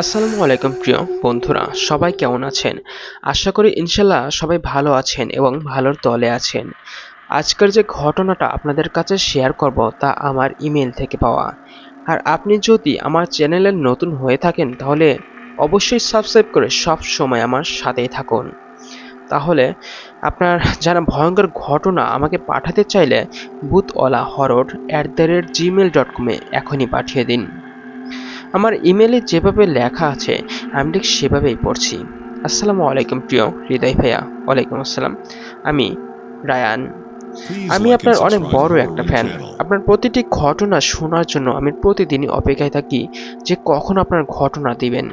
আসসালামু আলাইকুম প্রিয় বন্ধুরা, সবাই কেমন আছেন? আশা করি ইনশাল্লাহ সবাই ভালো আছেন এবং ভালোর তলে আছেন। আজকের যে ঘটনাটা আপনাদের কাছে শেয়ার করব তা আমার ইমেল থেকে পাওয়া। আর আপনি যদি আমার চ্যানেলের নতুন হয়ে থাকেন, তাহলে অবশ্যই সাবস্ক্রাইব করে সব সময় আমার সাথেই থাকুন। তাহলে আপনার যারা ভয়ঙ্কর ঘটনা আমাকে পাঠাতে চাইলে, বুথওয়ালা হরড at the rate Gmail dot কমে এখনই পাঠিয়ে দিন। আমার ইমেলে যেভাবে লেখা আছে আমি ঠিক সেভাবেই পড়ছি। আসসালামু আলাইকুম প্রিয় হৃদয় ভাইয়া ওয়ালাইকুম আসসালাম। আমি রায়ান। আমি আপনার অনেক বড় একটা ফ্যান আপনার প্রতিটি ঘটনা শোনার জন্য আমি প্রতিদিনই অপেক্ষায় থাকি যে কখন আপনার ঘটনা দিবেন।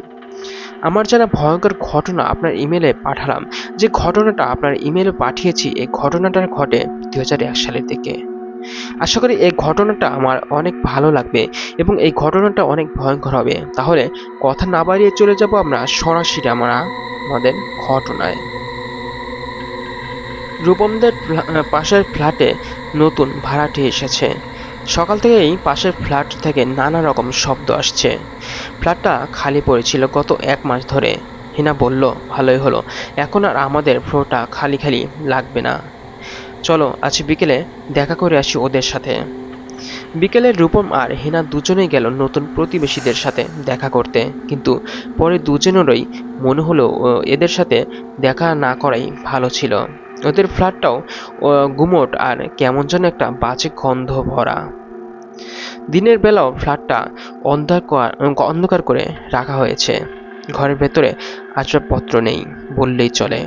আমার জানা ভয়ঙ্কর ঘটনা আপনার ইমেলে পাঠালাম। যে ঘটনাটা আপনার ইমেলে পাঠিয়েছি এই ঘটনাটা ঘটে দু হাজার এক সালের দিকে। আশা করি এই ঘটনাটা আমার অনেক ভালো লাগবে এবং এই ঘটনাটা অনেক ভয়ঙ্কর হবে। তাহলে কথা না বাড়িয়ে চলে যাব আমরা সরাসরি আমরা আমাদের ঘটনায়। রূপমদের পাশের ফ্ল্যাটে নতুন ভাড়াটে এসেছে। সকাল থেকেই পাশের ফ্ল্যাট থেকে নানা রকম শব্দ আসছে। ফ্ল্যাটটা খালি পড়েছিল গত এক মাস ধরে। হিনা বলল, ভালোই হলো। এখন আর আমাদের ফ্লোরটা খালি খালি লাগবে না। চলো আজ বিকেলে, দেখা করে আসি ওদের সাথে। বিকেলে রূপম আর হিনা দুজনেই গেল নতুন প্রতিবেশীদের সাথে দেখা করতে। কিন্তু পরে দুজনেরই মনে হলো এদের সাথে দেখা না করাই ভালো ছিল। ওদের ফ্ল্যাটটাও গুমোট আর কেমন যেন একটা বাজে গন্ধ ভরা। দিনের বেলাও ফ্ল্যাটটা অন্ধকার অন্ধকার করে রাখা হয়েছে। ঘরের ভেতরে আসবাবপত্র নেই, বললেই চলে।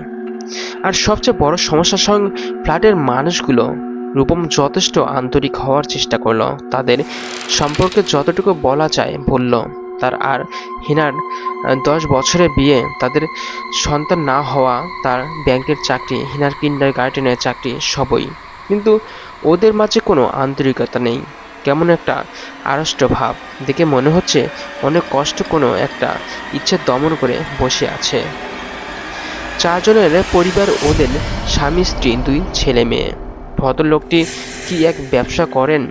আর সবচেয়ে বড় সমস্যার সঙ্গে ফ্ল্যাটের মানুষগুলো রূপম যথেষ্ট আন্তরিক হওয়ার চেষ্টা করল। তাদের সম্পর্কে যতটুকু বলা যায় বলল, তার আর হিনার দশ বছরের বিয়ে, তাদের সন্তান না হওয়া, তার ব্যাংকের চাকরি, হিনার কিন্ডার গার্ডেনের চাকরি সবই। কিন্তু ওদের মাঝে কোনো আন্তরিকতা নেই, কেমন একটা আড়ষ্ট ভাব। দেখে মনে হচ্ছে অনেক কষ্ট কোনো একটা ইচ্ছে দমন করে বসে আছে। চারজনের পরিবার ওদের স্বামী, স্ত্রী, দুই ছেলে মেয়ে। ভদ্রলোকটি কি এক ব্যবসা করেন?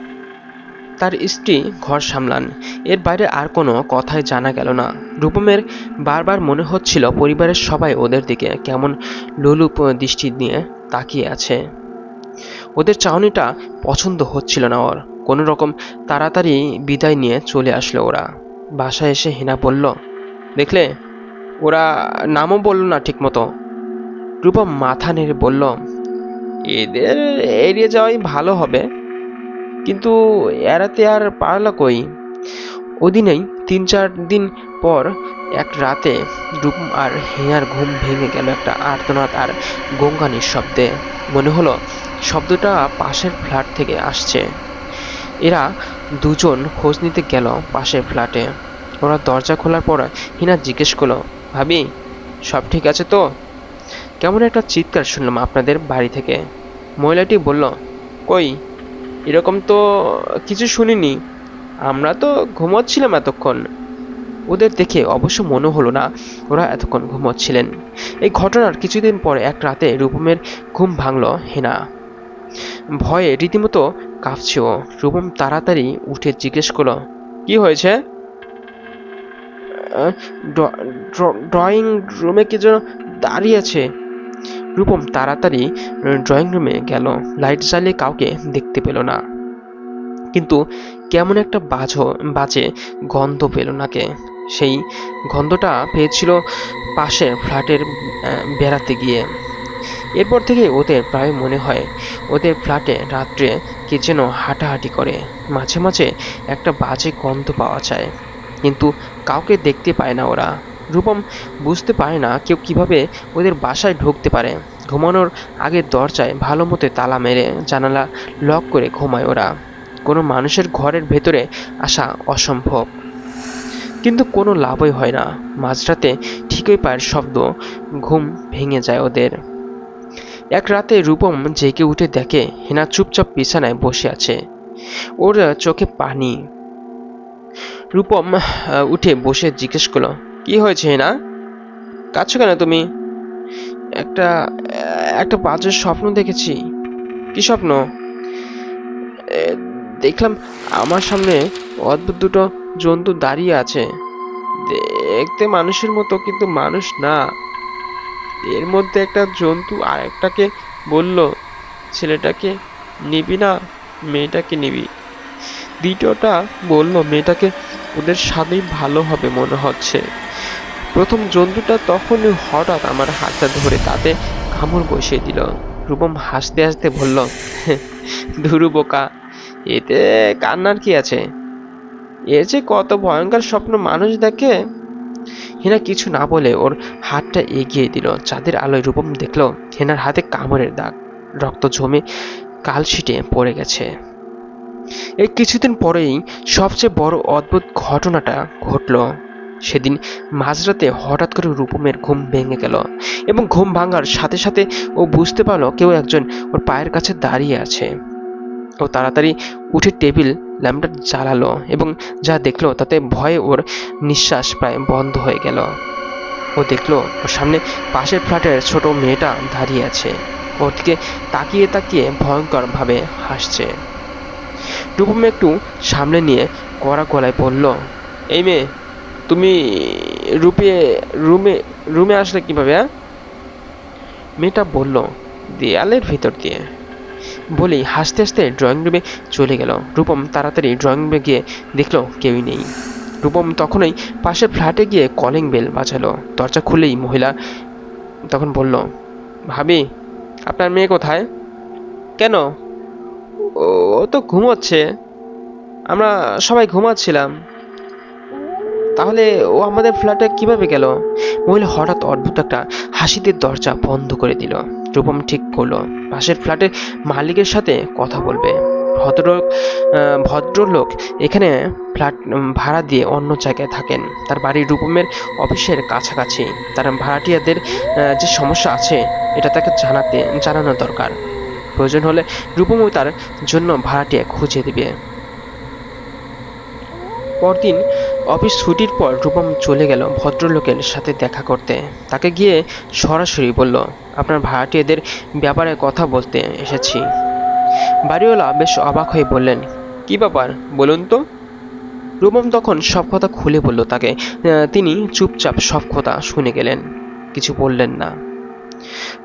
তার স্ত্রী ঘর সামলান। এর বাইরে আর কোনো কথাই জানা গেল না। রূপমের বারবার মনে হচ্ছিল পরিবারের সবাই ওদের দিকে কেমন লোলুপ দৃষ্টি নিয়ে তাকিয়ে আছে। ওদের চাউনিটা পছন্দ হচ্ছিল না ওর। কোনো রকম তাড়াতাড়ি বিদায় নিয়ে চলে আসলো ওরা। বাসায় এসে হিনা বলল, দেখলে ওরা নামও বলল না ঠিকমতো। রূপম মাথা নেড়ে বলল, এদের এড়িয়ে যাওয়াই ভালো হবে। কিন্তু এড়াতে আর পারলা কই? ওদিনেই তিন চার দিন পর এক রাতে রূপম আর হিয়ার ঘুম ভেঙে গেল একটা আর্তনাদ আর গঙ্গানির শব্দে। মনে হলো শব্দটা পাশের ফ্ল্যাট থেকে আসছে। এরা দুজন খোঁজ নিতে গেল পাশের ফ্ল্যাটে। ওরা দরজা খোলার পর হিনা জিজ্ঞেস করল ভাবি, সব ঠিক আছে তো? কেমন একটা চিৎকার শুনলাম আপনাদের বাড়ি থেকে। মহিলাটি বলল, কই, এরকম তো কিছু শুনিনি। আমরা তো ঘুমোচ্ছিলাম এতক্ষণ। ওদের দেখে অবশ্য মনে হলো না ওরা এতক্ষণ ঘুমোচ্ছিলেন। এই ঘটনার কিছুদিন পরে এক রাতে রূপমের ঘুম ভাঙল হেনা। ভয়ে রীতিমতো কাঁপছে ও। রূপম তাড়াতাড়ি উঠে জিজ্ঞেস করল, কি হয়েছে? ড্রয়িং রুমে কি যেন দাঁড়িয়ে আছে? রূপম তাড়াতাড়ি ড্রয়িং রুমে গেল। লাইট জ্বালিয়ে কাউকে দেখতে পেল না। কিন্তু কেমন একটা বাজো, বাজে গন্ধ পেল নাকে। সেই গন্ধটা পেয়েছিল পাশের ফ্ল্যাটের বেড়াতে গিয়ে। এরপর থেকে ওদের প্রায় মনে হয়, ওদের ফ্ল্যাটে রাত্রে কে যেন হাঁটাহাঁটি করে। মাঝে মাঝে একটা বাজে গন্ধ পাওয়া যায়। কিন্তু কাউকে দেখতে পায় না ওরা। রূপম বুঝতে পারে না কেউ কীভাবে ওদের বাসায় ঢুকতে পারে। ঘুমানোর আগে দরজায় ভালো মতো তালা মেরে জানালা লক করে ঘুমায় ওরা। কোনো মানুষের ঘরের ভেতরে আসা অসম্ভব। কিন্তু কোনো লাভই হয় না। মাঝরাতে ঠিকই পায়ের শব্দ, ঘুম ভেঙে যায় ওদের। এক রাতে রূপম জেগে উঠে দেখে হেনা চুপচাপ বিছানায় বসে আছে। ওর চোখে পানি। রূপম উঠে বসে জিজ্ঞেস করল, কি হয়েছে না কাঁদছো কেন তুমি? একটা একটা বাজে স্বপ্ন দেখেছি। কি স্বপ্ন? দেখলাম আমার সামনে অদ্ভুত দুটো জন্তু দাঁড়িয়ে আছে। দেখতে মানুষের মতো, কিন্তু মানুষ না। এর মধ্যে একটা জন্তু আর একটাকে বলল, ছেলেটাকে নিবি না, মেয়েটাকে নিবি। দ্বিতীয়টা বলল, মেয়েটাকে ওদের সাথেই ভালো হবে মনে হচ্ছে। প্রথম জন্তুটা তখনই হঠাৎ আমার হাতটা ধরে তাতে কামড় বসিয়ে দিল। রূপম হাসতে হাসতে বলল ধুরু বোকা, এতে কান্নার কি আছে? এর যে কত ভয়ঙ্কর স্বপ্ন মানুষ দেখে। হেনা কিছু না বলে ওর হাতটা এগিয়ে দিল। চাঁদের আলোয় রূপম দেখল হেনার হাতে কামড়ের দাগ। রক্ত জমে কালশিটে পড়ে গেছে। এই কিছুদিন পরেই সবচেয়ে বড় অদ্ভুত ঘটনাটা ঘটলো। সেদিন মাঝরাতে হঠাৎ করে রূপমের ঘুম ভেঙে গেল এবং ঘুম ভাঙার সাথে সাথে ও বুঝতে পারল কেউ একজন ওর পায়ের কাছে দাঁড়িয়ে আছে। ও তাড়াতাড়ি উঠে টেবিল ল্যাম্পটা জ্বালালো এবং যা দেখল তাতে ভয়ে ওর নিঃশ্বাস প্রায় বন্ধ হয়ে গেল। ও দেখল ওর সামনে পাশের ফ্ল্যাটের ছোট মেয়েটা দাঁড়িয়ে আছে। ওর দিকে তাকিয়ে তাকিয়ে ভয়ঙ্কর ভাবে হাসছে। রূপম একটু সামনে নিয়ে কড়া গলায় বলল, এই মেয়ে, তুমি রূপে, রুমে রুমে আসলে কীভাবে হ্যাঁ? মেয়েটা বলল, দেয়ালের ভিতর দিয়ে। বলেই হাসতে হাসতে ড্রয়িং রুমে চলে গেল। রূপম তাড়াতাড়ি ড্রয়িং রুমে গিয়ে দেখল কেউই নেই। রূপম তখনই পাশের ফ্ল্যাটে গিয়ে কলিং বেল বাজালো। দরজা খুলেই মহিলা তখন বলল, ভাবি, আপনার মেয়ে কোথায়? কেন? ও তো ঘুমোচ্ছে। আমরা সবাই ঘুমাচ্ছিলাম। তাহলে ও আমাদের ফ্ল্যাটে কীভাবে গেল? মহিলা হঠাৎ অদ্ভুত একটা হাসিতে দরজা বন্ধ করে দিল। রূপম ঠিক করল, পাশের ফ্ল্যাটের মালিকের সাথে কথা বলবে। ভদ্রলোক ভদ্রলোক এখানে ফ্ল্যাট ভাড়া দিয়ে অন্য জায়গায় থাকেন। তার বাড়ি রূপমের অফিসের কাছাকাছি। তার ভাড়াটিয়াদের যে সমস্যা আছে, এটা তাকে জানাতে, জানানো দরকার। প্রয়োজন হলে রূপমও তার জন্য ভাড়াটিয়া খুঁজে দিবে। পরদিন অফিস ছুটির পর রূপম চলে গেল ভদ্রলোকের সাথে দেখা করতে। তাকে গিয়ে সরাসরি বলল, আপনার ভাড়াটিয়াদের ব্যাপারে কথা বলতে এসেছি। বাড়িওয়ালা বেশ অবাক হয়ে বললেন, কি ব্যাপার? বলুন তো। রূপম তখন সব কথা খুলে বলল তাকে। তিনি চুপচাপ সব কথা শুনে গেলেন, কিছু বললেন না।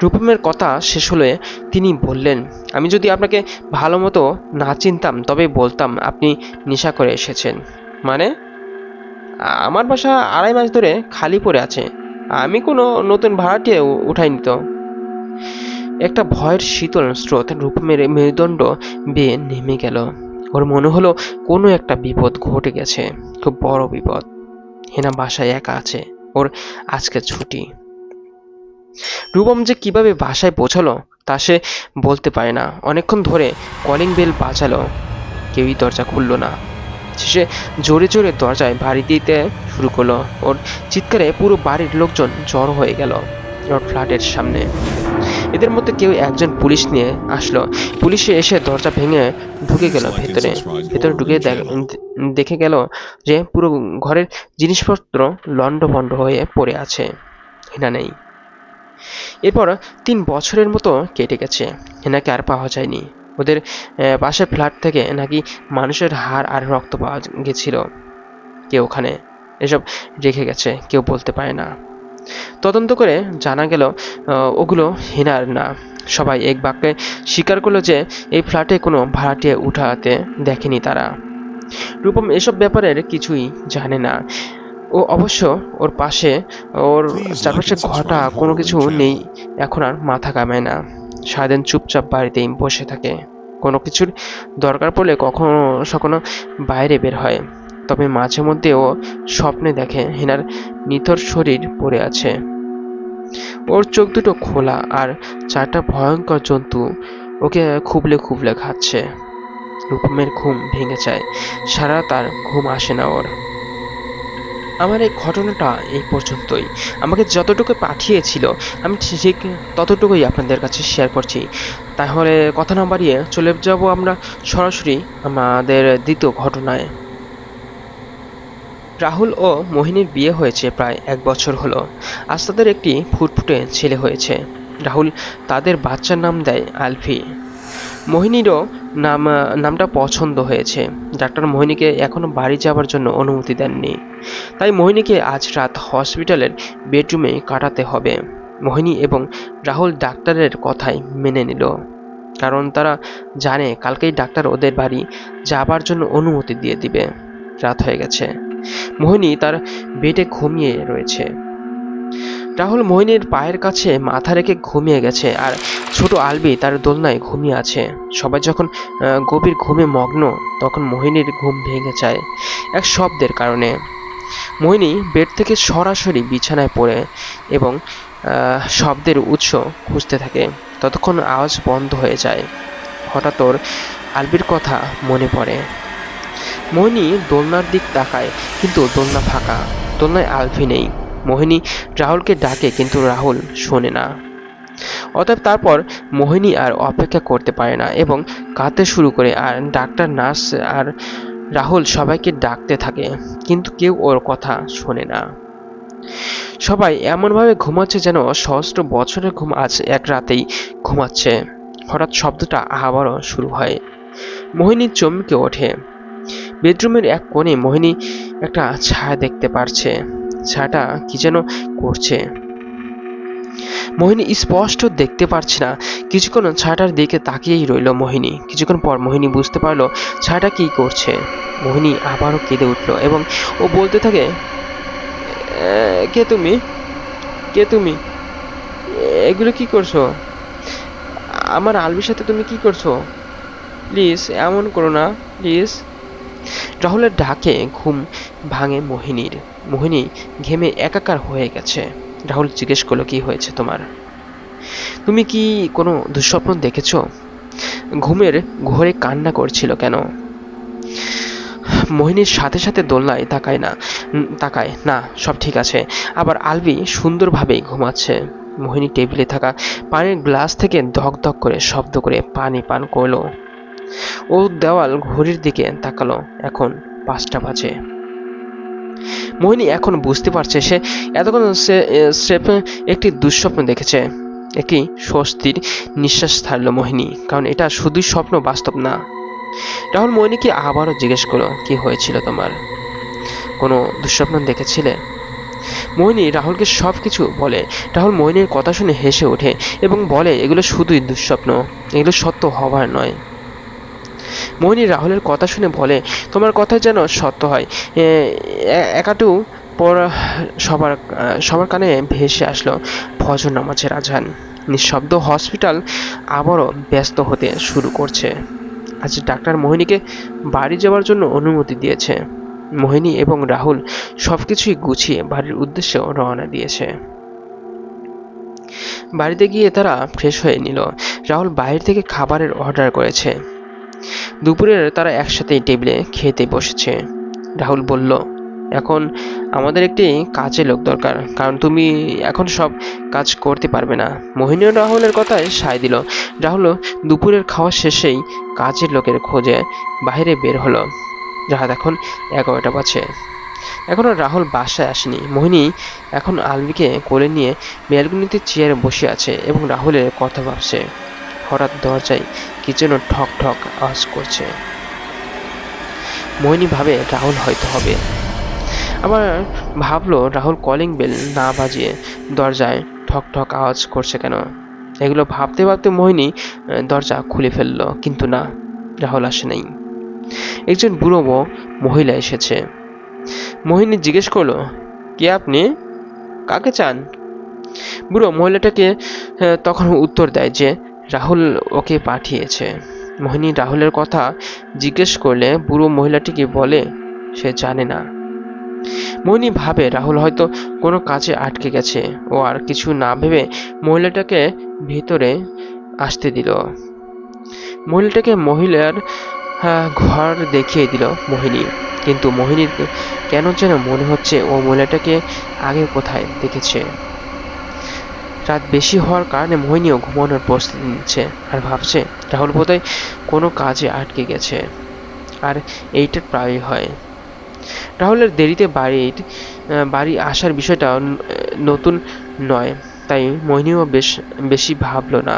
রূপমের কথা শেষ হলে তিনি বললেন, আমি যদি আপনাকে ভালো মতো না চিনতাম, তবে বলতাম আপনি নেশা করে এসেছেন। মানে আমার বাসা আড়াই মাস ধরে খালি পড়ে আছে। আমি কোনো নতুন ভাড়াটিয়ে উ- উঠাইনি তো। একটা ভয়ের শীতল স্রোত রূপমের মেরুদণ্ড বেয়ে নেমে গেল। ওর মনে হলো কোনো একটা বিপদ ঘটে গেছে, খুব বড় বিপদ। হেনা বাসায় একা আছে, ওর আজকে ছুটি। রূপম যে কীভাবে বাসায় পৌঁছালো তা সে বলতে পারে না। অনেকক্ষণ ধরে কলিং বেল বাজালো। কেউই দরজা খুললো না। শেষে জোরে জোরে দরজায় বাড়ি দিতে শুরু করল। ওর চিৎকারে পুরো বাড়ির লোকজন জড়ো হয়ে গেল ওর ফ্ল্যাটের সামনে। এদের মধ্যে কেউ একজন পুলিশ নিয়ে আসলো। পুলিশে এসে দরজা ভেঙে ঢুকে গেল ভেতরে। ভেতরে ঢুকে দেখে গেল যে পুরো ঘরের জিনিসপত্র লণ্ডভণ্ড হয়ে পড়ে আছে। হেনা নেই। এরপর তিন বছরের মতো কেটে গেছে। হেনাকে আর পাওয়া যায়নি। ওদের পাশের ফ্ল্যাট থেকে নাকি মানুষের হাড় আর রক্ত পাওয়া গেছিল। কেউ ওখানে এসব রেখে গেছে, কেউ বলতে পারে না। তদন্ত করে জানা গেল ওগুলো হেনার না। সবাই এক বাক্যে স্বীকার করল যে, এই ফ্ল্যাটে কোনো ভাড়াটিয়ে উঠাতে দেখেনি তারা। রূপম এসব ব্যাপারের কিছুই জানে না। ও অবশ্য ওর পাশে ওর চারপাশে ঘটা কোনো কিছু নেই এখন আর মাথা কামায় না। সারাদিন চুপচাপ বাড়িতেই বসে থাকে। কোনো কিছুর দরকার পড়লে কখনো সখনো বাইরে বের হয়। তবে মাঝে মধ্যে ও স্বপ্নে দেখে হেনার নিথর শরীর পড়ে আছে। ওর চোখ দুটো খোলা আর চারটা ভয়ঙ্কর জন্তু ওকে খুবলে খুবলে খাচ্ছে। রূপমের ঘুম ভেঙে যায়। সারা তার ঘুম আসে না ওর। আমার এই ঘটনাটা এই পর্যন্তই। আমাকে যতটুকু পাঠিয়েছিল, আমি ঠিক ততটুকুই আপনাদের কাছে শেয়ার করছি। তাহলে কথা না বাড়িয়ে চলে যাব আমরা সরাসরি আমাদের দ্বিতীয় ঘটনায়। রাহুল ও মোহিনীর বিয়ে হয়েছে প্রায় এক বছর হলো। আজ তাদের একটি ফুটফুটে ছেলে হয়েছে। রাহুল তাদের বাচ্চার নাম দেয় আলফি। মোহিনীরও নাম, নামটা পছন্দ হয়েছে। ডাক্তার মোহিনীকে এখনও বাড়ি যাওয়ার জন্য অনুমতি দেননি। তাই মোহিনীকে আজ রাত হসপিটালের বেডরুমে কাটাতে হবে। মোহিনী এবং রাহুল ডাক্তারের কথাই মেনে নিল। কারণ তারা জানে কালকেই ডাক্তার ওদের বাড়ি যাবার জন্য অনুমতি দিয়ে দিবে। রাত হয়ে গেছে। মোহিনী তার বেডে ঘুমিয়ে রয়েছে। রাহুল মোহিনীর পায়ের কাছে মাথা রেখে ঘুমিয়ে গেছে আর ছোট আলবি তার দোলনায় ঘুমিয়ে আছে। সবাই যখন গভীর ঘুমে মগ্ন, তখন মোহিনীর ঘুম ভেঙে যায় এক শব্দের কারণে। মোহিনী বেড থেকে সরাসরি বিছানায় পড়ে এবং শব্দের উৎস খুঁজতে থাকে। ততক্ষণ আওয়াজ বন্ধ হয়ে যায়। হঠাৎ ওর আলবির কথা মনে পড়ে। মোহিনী দোলনার দিক তাকায়, কিন্তু দোলনা ফাঁকা। দোলনায় আলভি নেই। মোহিনী রাহুলকে ডাকে, কিন্তু রাহুল শোনে না। অতএব তারপর মোহিনী আর অপেক্ষা করতে পারে না এবং কাঁদতে শুরু করে আর ডাক্তার, নার্স আর রাহুল সবাইকে ডাকতে থাকে, কিন্তু কেউ ওর কথা শোনে না। সবাই এমনভাবে ঘুমাচ্ছে যেন সহস্র বছরের ঘুম আজ এক রাতেই ঘুমাচ্ছে। হঠাৎ শব্দটা আবারও শুরু হয়। মোহিনী চমকে ওঠে। বেডরুমের এক কোণে মোহিনী একটা ছায়া দেখতে পারছে। ছায়াটা কি যেন করছে। মোহিনী স্পষ্ট দেখতে পারছে না। কিছুক্ষণ ছায়াটার দিকে তাকিয়েই রইল মোহিনী। কিছুক্ষণ পর মোহিনী বুঝতে পারল ছায়াটা কি করছে। মোহিনী আবারও কেঁদে উঠল এবং ও বলতে থাকে কে তুমি? কে তুমি? এগুলো কি করছ? আমার আলবির সাথে তুমি কি করছ? প্লিজ, এমন করো না, প্লিজ। রাহুলের ডাকে ঘুম ভাঙে মোহিনীর। মোহিনী ঘেমে একাকার হয়ে গেছে। রাহুল জিজ্ঞেস করল, কি হয়েছে তোমার? তুমি কি কোনো দুঃস্বপ্ন দেখেছ? ঘুমের ঘোরে কান্না করছিল কেন? মোহিনীর সাথে সাথে দোলনায় তাকায় না তাকায়। না, সব ঠিক আছে। আবার আলবি সুন্দরভাবেই ঘুমাচ্ছে। মোহিনী টেবিলে থাকা পানির গ্লাস থেকে ধক ধক করে শব্দ করে পানি পান করল। ও দেওয়াল ঘড়ির দিকে তাকালো। এখন পাঁচটা বাজে। মোহিনী এখন বুঝতে পারছে সে এতক্ষণ সে একটি দুঃস্বপ্ন দেখেছে। একটি স্বস্তির নিঃশ্বাস ছাড়লো মোহিনী, কারণ এটা শুধুই স্বপ্ন, বাস্তব না। রাহুল মোহিনীকে আবারও জিজ্ঞেস করল, কি হয়েছিল তোমার? কোনো দুঃস্বপ্ন দেখেছিলে? মোহিনী রাহুলকে সব কিছু বলে। রাহুল মোহিনীর কথা শুনে হেসে ওঠে এবং বলে, এগুলো শুধুই দুঃস্বপ্ন। এগুলো সত্য হবার নয়। মোহিনী রাহুলের কথা শুনে বলে, তোমার কথা যেন সত্য হয়। একাটু পর সবার সবার কানে ভেসে আসলো ফজর নামাজের আজান। নিঃশব্দ হসপিটাল আবারও ব্যস্ত হতে শুরু করছে। আজ ডাক্তার মোহিনীকে বাড়ি যাওয়ার জন্য অনুমতি দিয়েছে। মোহিনী এবং রাহুল সবকিছুই গুছিয়ে বাড়ির উদ্দেশ্যে রওনা দিয়েছে। বাড়িতে গিয়ে তারা ফ্রেশ হয়ে নিল। রাহুল বাইরে থেকে খাবারের অর্ডার করেছে। দুপুরের তারা একসাথেই টেবিলে খেতে বসেছে। রাহুল বলল, এখন আমাদের একটি কাজে লোক দরকার, কারণ তুমি এখন সব কাজ করতে পারবে না। মোহিনী রাহুলের কথায় সায় দিল। রাহুল দুপুরের খাওয়া শেষেই কাজের লোকের খোঁজে বাইরে বের হলো। রাত এখন এগারোটা বাজে। এখনও রাহুল বাসায় আসেনি। মোহিনী এখন আলবিকে কোলে নিয়ে ব্যালকনিতে চেয়ারে বসে আছে এবং রাহুলের কথা ভাবছে। হঠাৎ দরজায় কি যেন ঠক ঠক আওয়াজ করছে। মোহিনী ভাবে, রাহুল হয়তো হবে। আবার ভাবলো, রাহুল কলিং বেল না বাজিয়ে দরজায় ঠক ঠক আওয়াজ করছে কেন? এগুলো ভাবতে ভাবতে মোহিনী দরজা খুলে ফেলল, কিন্তু না, রাহুল আসে নাই। একজন বুড়ো মহিলা এসেছে। মোহিনী জিজ্ঞেস করল, কে আপনি? কাকে চান? বুড়ো মহিলাটাকে তখন উত্তর দেয় যে রাহুল ওকে পাঠিয়েছে। মোহিনী রাহুলের কথা জিজ্ঞেস করলে বুড়ো মহিলাটিকে বলে সে জানে না। মোহিনী ভাবে রাহুল হয়তো কোনো কাজে আটকে গেছে। ও আর কিছু না ভেবে মহিলাটাকে ভিতরে আসতে দিল। মহিলাটাকে মহিলার আহ, ঘর দেখিয়ে দিল মোহিনী। কিন্তু মোহিনীর কেন যেন মনে হচ্ছে ও মহিলাটাকে আগে কোথায় দেখেছে। রাত বেশি হওয়ার কারণে মোহিনীও ঘুমানোর প্রস্তুতি নিচ্ছে আর ভাবছে রাহুল বোধহয় কোনো কাজে আটকে গেছে। আর এইটা প্রায়ই হয়। রাহুলের দেরিতে বাড়ির বাড়ি আসার বিষয়টা নতুন নয়, তাই মোহিনীও বেশ, বেশি ভাবলো না।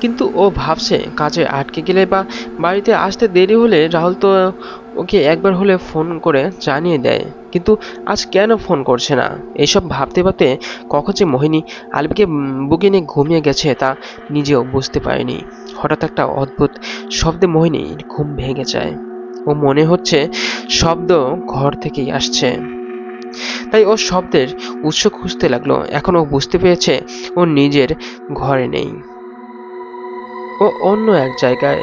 কিন্তু ও ভাবছে কাজে আটকে গেলে বা বাড়িতে আসতে দেরি হলে রাহুল তো ওকে একবার হলে ফোন করে জানিয়ে দেয়। কিন্তু আজ কেন ফোন করছে না? এইসব ভাবতে ভাবতে কখন যে মোহিনী আলবিকে বুকে নিয়ে ঘুমিয়ে গেছে তা নিজেও বুঝতে পারেনি। হঠাৎ একটা অদ্ভুত শব্দে মোহিনী ঘুম ভেঙে যায়। ও মনে হচ্ছে শব্দ ঘর থেকেই আসছে। তাই ও শব্দের উৎস খুঁজতে লাগল। এখন ও বুঝতে পেরেছে ও নিজের ঘরে নেই। ও অন্য এক জায়গায়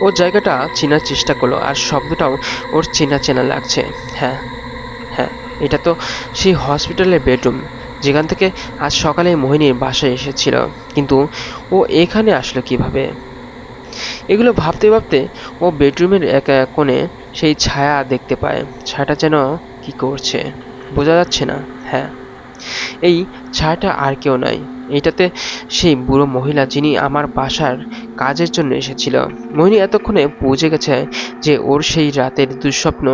ও জায়গাটা চেনার চেষ্টা করল, আর শব্দটাও ওর চেনা চেনা লাগছে। হ্যাঁ হ্যাঁ এটা তো সেই হসপিটালের বেডরুম, যেখান থেকে আজ সকালে মোহিনীর বাসায় এসেছিল। কিন্তু ও এখানে আসলো কীভাবে? এগুলো ভাবতে ভাবতে ও বেডরুমের এক কোণে সেই ছায়া দেখতে পায়। ছায়াটা যেন কি করছে, বোঝা যাচ্ছে না। হ্যাঁ এই ছায়াটা আর কেউ নয়। এটাতে সেই বুড়ো মহিলা যিনি আমার বাসার কাজের জন্য এসেছিল। মোহিনী এতক্ষণে বুঝে গেছে যে ওর সেই রাতের দুঃস্বপ্ন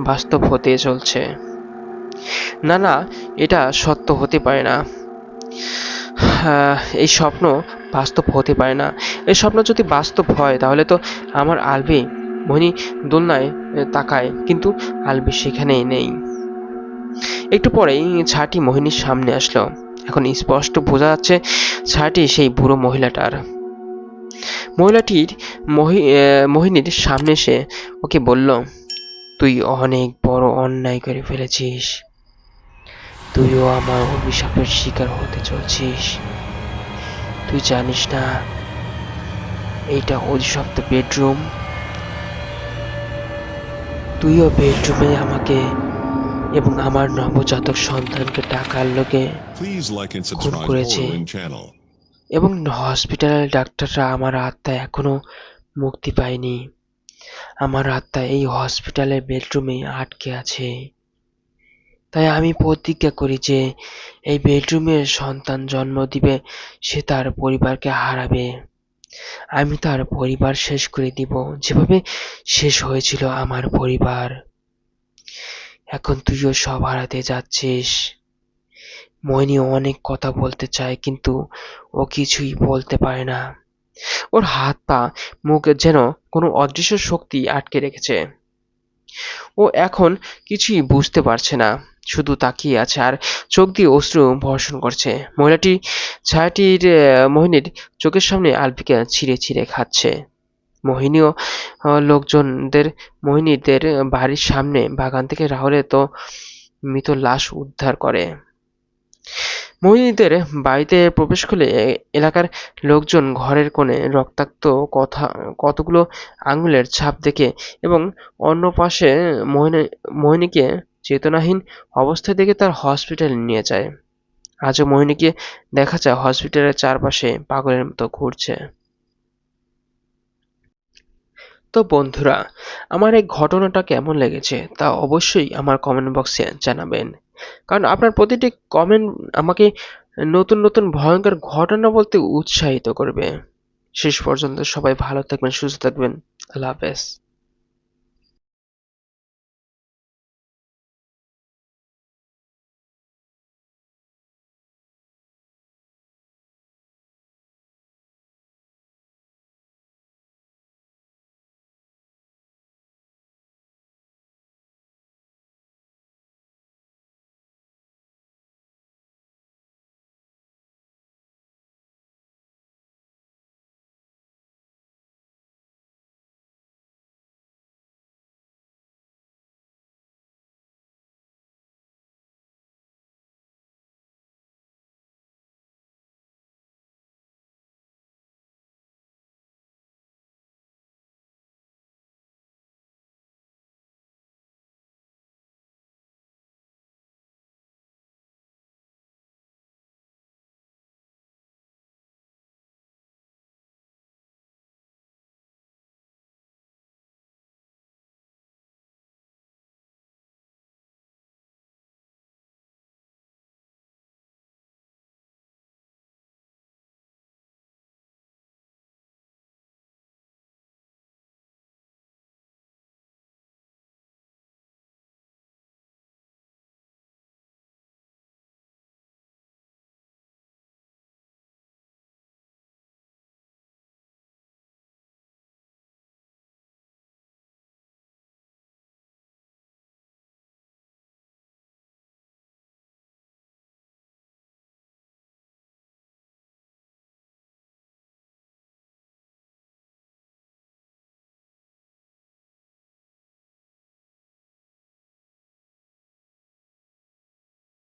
বাস্তব হতে চলছে। না না, এটা সত্য হতে পারে না। এই স্বপ্ন বাস্তব হতে পারে না। এই স্বপ্ন যদি বাস্তব হয়, তাহলে তো আমার আলবি, মোহিনী দোলনায় তাকায়, কিন্তু আলবি সেখানেই নেই। একটু পরেই ছাটি মোহিনীর সামনে আসলো। এখন স্পষ্ট বোঝা যাচ্ছে ছাটি সেই বুড়ো মহিলাটার। মহিলাটির মোহিনীর সামনে এসে ওকে বলল, তুই অনেক বড় অন্যায় করে ফেলেছিস। তুইও আমার অভিশাপের শিকার হতে চলছিস। তুই জানিস না, এইটা অভিশপ্ত বেডরুম। তুইও বেডরুমে আমাকে এবং আমার নবজাতক সন্তানকে টাকার লোকে খুন করেছে। এবং হসপিটালের ডাক্তাররা আমার আত্মা এখনও মুক্তি পায়নি। আমার আত্মা এই হসপিটালের বেডরুমে আটকে আছে। তাই আমি প্রতিজ্ঞা করি যে এই বেডরুমের সন্তান জন্ম দিবে সে তার পরিবারকে হারাবে। আমি তার পরিবার শেষ করে দিব। যেভাবে শেষ হয়েছিল আমার পরিবার। এখন তুইও সব হারাতে যাচ্ছিস। মোহিনী অনেক কথা বলতে চায়, কিন্তু ও কিছুই বলতে পারে না। ওর হাত পা, মুখ যেন কোনো অদৃশ্য শক্তি আটকে রেখেছে। ও এখন কিছুই বুঝতে পারছে না, শুধু তাকিয়ে আছে আর চোখ দিয়ে অশ্রু বর্ষণ করছে। মহিলাটি, ছায়াটির, মোহিনীর চোখের সামনে আলপিকা ছিঁড়ে ছিঁড়ে খাচ্ছে। মোহিনীও লোকজনদের, মোহিনীদের বাড়ির সামনে বাগান থেকে রাহুলের তো মৃত লাশ উদ্ধার করে। মোহিনীদের বাড়িতে প্রবেশ করলে এলাকার লোকজন ঘরের কোণে রক্তাক্ত কথা, কতগুলো আঙুলের ছাপ দেখে এবং অন্য পাশে মোহিনী, মোহিনীকে চেতনাহীন অবস্থায় দেখে তার হসপিটালে নিয়ে যায়। আজও মোহিনীকে দেখা যায়, হসপিটালের চারপাশে পাগলের মতো ঘুরছে। তো বন্ধুরা, আমার এই ঘটনাটা কেমন লেগেছে তা অবশ্যই আমার কমেন্ট বক্সে জানাবেন। কারণ আপনার প্রতিটি কমেন্ট আমাকে নতুন নতুন ভয়ঙ্কর ঘটনা বলতে উৎসাহিত করবে। শেষ পর্যন্ত সবাই ভালো থাকবেন, সুস্থ থাকবেন। আল্লাহ হাফেজ।